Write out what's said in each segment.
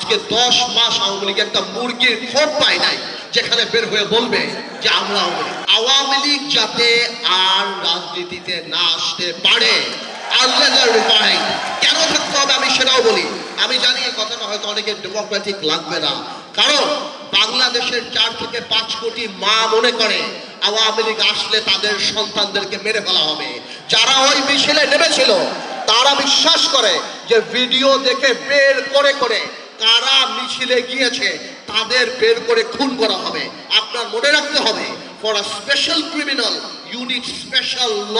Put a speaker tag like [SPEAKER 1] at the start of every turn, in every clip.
[SPEAKER 1] আজকে দশ মাস আওয়ামী লীগ একটা মুরগির খোপ পায় নাই, যেখানে বের হয়ে বলবে যে আমরা আওয়ামী লীগ। যাতে আর রাজনীতিতে না আসতে পারে কেন থাকতে হবে আমি সেটাও বলি। আমি জানি এই কথাটা হয়তো ডেমোক্রেটিক লাগবে না। কারণ বাংলাদেশের চার থেকে পাঁচ কোটি মা মনে করে, আওয়ামী লীগ আসলে তাদের সন্তানদেরকে মেরে ফেলা হবে। যারা ওই মিছিলে নেমেছিল, তারা বিশ্বাস করে যে ভিডিও দেখে বের করে করে কারা মিছিলে গিয়েছে, তাদের বের করে খুন করা হবে। আপনার মনে রাখতে হবে for a special criminal unit special law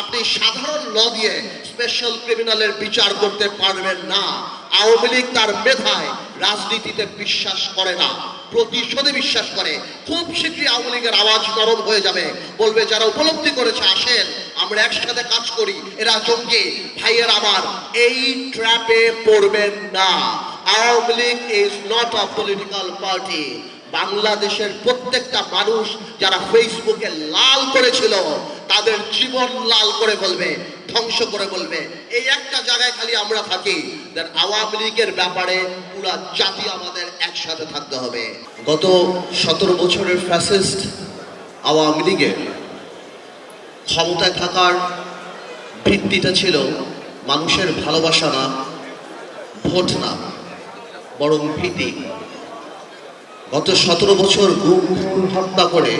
[SPEAKER 1] আপনি সাধারণ ল দিয়ে স্পেশাল ক্রিমিনালের বিচার করতে পারবেন না। আওয়ামী লীগ তার মেধায় রাজনীতিতে বিশ্বাস করে না, প্রতিশোধে বিশ্বাস করে। খুব শীঘ্রই আওয়ামী লীগের আওয়াজ নরম হয়ে যাবে। বলবে, যারা উপলব্ধি করেছে, আসেন, আমরা একসাথে কাজ করি। এরা জঙ্গি, ভাইয়ের আমার, এই ট্র্যাপে পড়বেন না। Awami League is not a political party বাংলাদেশের প্রত্যেকটা মানুষ যারা ফেসবুকে লাল করেছিল, তাদের জীবন লাল করে বলবে ধ্বংস করে বলবে এই একটা জায়গায় খালি আমরা থাকি। আওয়ামী লীগের ব্যাপারে পুরা জাতি আমাদের একসাথে থাকতে হবে। গত সতেরো বছরের ফ্যাসিস্ট আওয়ামী লীগের ক্ষমতায় থাকার ভিত্তিটা ছিল মানুষের ভালোবাসা না, ভোট না। বরং ভীতি গত সতেরো বছর গুম হত্যা করে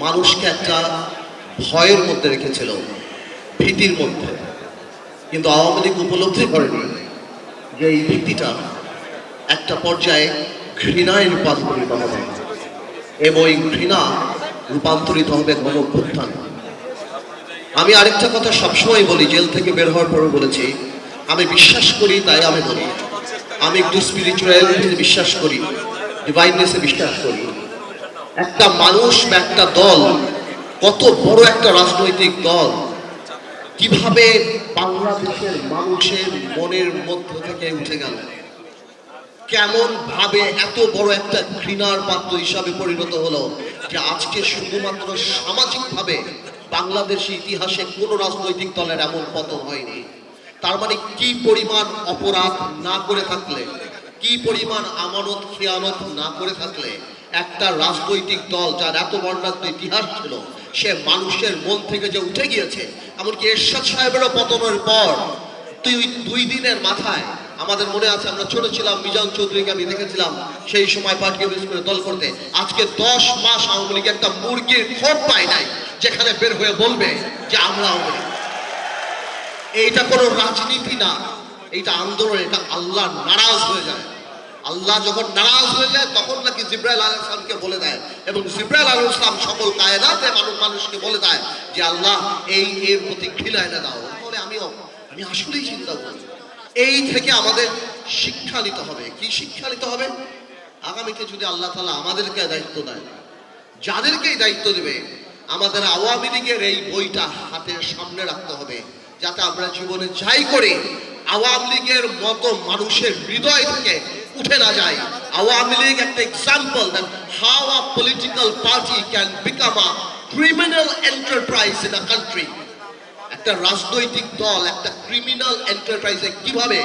[SPEAKER 1] মানুষকে একটা ভয়ের মধ্যে রেখেছিল, ভীতির মধ্যে। কিন্তু আওয়ামী লীগ উপলব্ধি করেনি যে এই ভীতিটা একটা পর্যায়ে ঘৃণায় রূপান্তরিত হবে। এবং এই ঘৃণা রূপান্তরিত হবে গণভ্যুত্থান আমি আরেকটা কথা সবসময় বলি, জেল থেকে বের হওয়ার পরে বলেছি, আমি বিশ্বাস করি, তাই আমি বলি। আমি একটু স্পিরিচুয়ালিটিতে বিশ্বাস করি ডিভাইননেসে বিশ্বাস করি। একটা মানুষ বা একটা দল, কত বড় একটা রাজনৈতিক দল, কীভাবে বাংলাদেশের মানুষের মনের মধ্য থেকে উঠে গেল? কেমন ভাবে এত বড় একটা ঘৃণার পাত্র হিসাবে পরিণত হলো যে আজকে শুধুমাত্র সামাজিকভাবে বাংলাদেশের ইতিহাসে কোনো রাজনৈতিক দলের এমন পতন হয়নি? তার মানে কি পরিমাণ অপরাধ না করে থাকলে, কি পরিমাণ আমানত, খেয়ানত না করে থাকলে, একটা রাজনৈতিক দল যার এত বর্ণাঢ্য ইতিহাস ছিল, সে মানুষের মন থেকে যে উঠে গিয়েছে, এমনকি এরশাদ সাহেবেরও পতনের পর দুই দুই দিনের মাথায়, আমাদের মনে আছে আমরা ছোট ছিলাম, মিজান চৌধুরীকে আমি দেখেছিলাম, সেই সময় পার্টি অফিস করে দল করতে, আজকে দশ মাস আওয়ামী লীগ একটা মুরগির খোপ পায় নাই, যেখানে বের হয়ে বলবে যে আমরা আওয়ামী লীগ। এইটা কোনো রাজনীতি না। এইটা আন্দোলন, এটা আল্লাহ নারাজ হয়ে যায়। আল্লাহ যখন নারাজ হয়ে যায়, তখন নাকি জিব্রাইল আল ইসলামকে বলে দেয় এবং জিব্রাইল আল ইসলাম সকল কায়নাতে মানুষ মানুষকে বলে দেয় যে, আল্লাহ, এই এর প্রতি ঘৃণা এনে দাও বলে, আমিও, আমি আসলেই চিন্তা করি। এই থেকে আমাদের শিক্ষা নিতে হবে। কি শিক্ষা নিতে হবে? আগামীতে যদি আল্লাহ তালা আমাদেরকে দায়িত্ব দেয় যাদেরকে এই দায়িত্ব দেবে, আমাদের আওয়ামী লীগের এই বইটা হাতের সামনে রাখতে হবে। যাতে আমরা জীবনে যাই করি আওয়ামী লীগের মতো মানুষের হৃদয় থেকে উঠে না যায়। আওয়ামী লীগ একটা example that how a political party can become a criminal enterprise in a country একটা রাজনৈতিক দল, একটা ক্রিমিনাল এন্টারপ্রাইজে কীভাবে?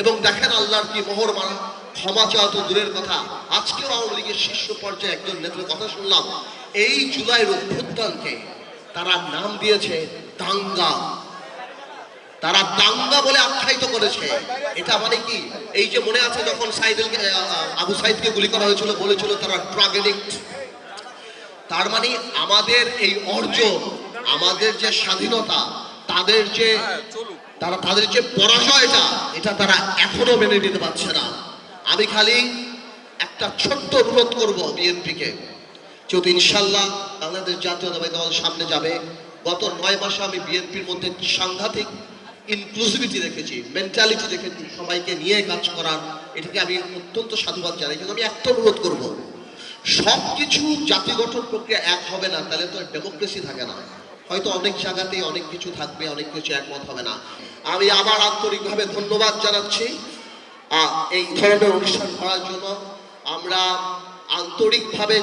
[SPEAKER 1] এবং দেখেন আল্লাহর কি মোহর মারা ক্ষমা চাওয়া তো দূরের কথা। আজকেও আওয়ামী লীগের শীর্ষ পর্যায়ে একজন নেতার কথা শুনলাম। এই জুলাইয়ের অভ্যুত্থানকে তারা নাম দিয়েছে দাঙ্গা। তারা দাঙ্গা বলে আখ্যায়িত করেছে। এটা মানে কি? এই যে মনে আছে যখন সাইদুলকে আবু সাইদকে গুলি করা হয়েছিল বলেছিল তারা ড্রাগ এডিক্ট তার মানে আমাদের এই অর্জন আমাদের যে স্বাধীনতা তাদের যে তারা তাদের যে পরাজয়টা এটা তারা এখনও মেনে নিতে পারছে না। আমি খালি একটা ছোট্ট অনুরোধ করব বিএনপিকে যেহেতু ইনশাল্লাহ বাংলাদেশ জাতীয়তাবাদী দল সামনে যাবে। গত নয় মাসে আমি বিএনপির মধ্যে সাংঘাতিক ইনক্লুসিভিটি দেখেছি মেন্টালিটি দেখেছি, সবাইকে নিয়ে কাজ করার এটাকে আমি অত্যন্ত সাধুবাদ জানাই। কিন্তু আমি একটা অনুরোধ করব সব কিছু জাতি গঠন প্রক্রিয়া এক হবে না, তাহলে তো ডেমোক্রেসি থাকে না। হয়তো অনেক জায়গাতেই অনেক কিছু থাকবে, অনেক কিছু একমত হবে না। আমি আবার আন্তরিকভাবে ধন্যবাদ জানাচ্ছি এই ধরনের অনুষ্ঠান করার জন্য। আমরা আন্তরিকভাবে,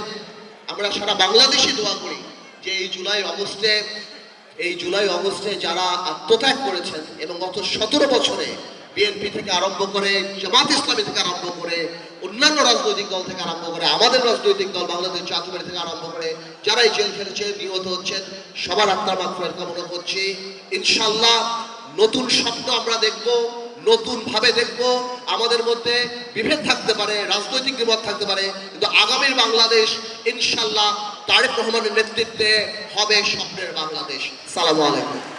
[SPEAKER 1] আমরা সারা বাংলাদেশে দোয়া করি যে এই জুলাই অগস্টে এই জুলাই অগস্টে যারা আত্মত্যাগ করেছেন এবং গত সতেরো বছরে বিএনপি থেকে আরম্ভ করে জামাত ইসলামী থেকে আরম্ভ করে অন্যান্য রাজনৈতিক দল থেকে আরম্ভ করে আমাদের রাজনৈতিক দল, বাংলাদেশ জাতীয় থেকে আরম্ভ করে যারাই জেল খেটেছে, নিহত হচ্ছেন, সবার আত্মার মাত্রার কামনা করছি। ইনশাল্লাহ নতুন স্বপ্ন আমরা দেখব নতুন ভাবে দেখব। আমাদের মধ্যে বিভেদ থাকতে পারে, রাজনৈতিক বিপদ থাকতে পারে, কিন্তু আগামীর বাংলাদেশ ইনশাল্লাহ তারেক রহমানের নেতৃত্বে হবে স্বপ্নের বাংলাদেশ। সালামু আলাইকুম।